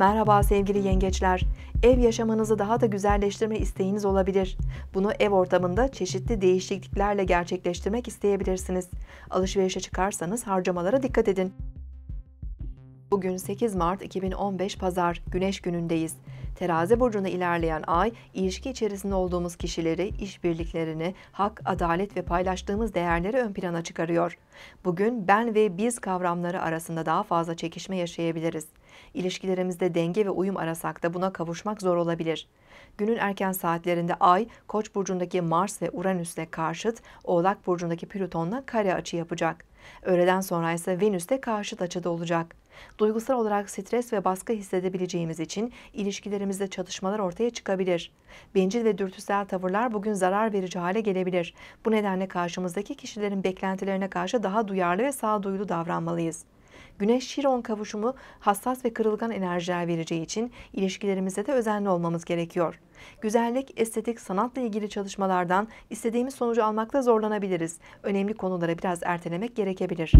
Merhaba sevgili yengeçler. Ev yaşamınızı daha da güzelleştirme isteğiniz olabilir. Bunu ev ortamında çeşitli değişikliklerle gerçekleştirmek isteyebilirsiniz. Alışverişe çıkarsanız harcamalara dikkat edin. Bugün 8 Mart 2015 Pazar, Güneş günündeyiz. Terazi burcunda ilerleyen ay, ilişki içerisinde olduğumuz kişileri, işbirliklerini, hak, adalet ve paylaştığımız değerleri ön plana çıkarıyor. Bugün ben ve biz kavramları arasında daha fazla çekişme yaşayabiliriz. İlişkilerimizde denge ve uyum arasak da buna kavuşmak zor olabilir. Günün erken saatlerinde Ay, Koç burcundaki Mars ve Uranüs'le karşıt, Oğlak burcundaki Plüton'la kare açı yapacak. Öğleden sonra ise Venüs'te karşıt açıda olacak. Duygusal olarak stres ve baskı hissedebileceğimiz için ilişkilerimizde çatışmalar ortaya çıkabilir. Bencil ve dürtüsel tavırlar bugün zarar verici hale gelebilir. Bu nedenle karşımızdaki kişilerin beklentilerine karşı daha duyarlı ve sağduyulu davranmalıyız. Güneş-Şiron kavuşumu hassas ve kırılgan enerjiler vereceği için ilişkilerimizde de özenli olmamız gerekiyor. Güzellik, estetik, sanatla ilgili çalışmalardan istediğimiz sonucu almakta zorlanabiliriz. Önemli konulara biraz ertelemek gerekebilir.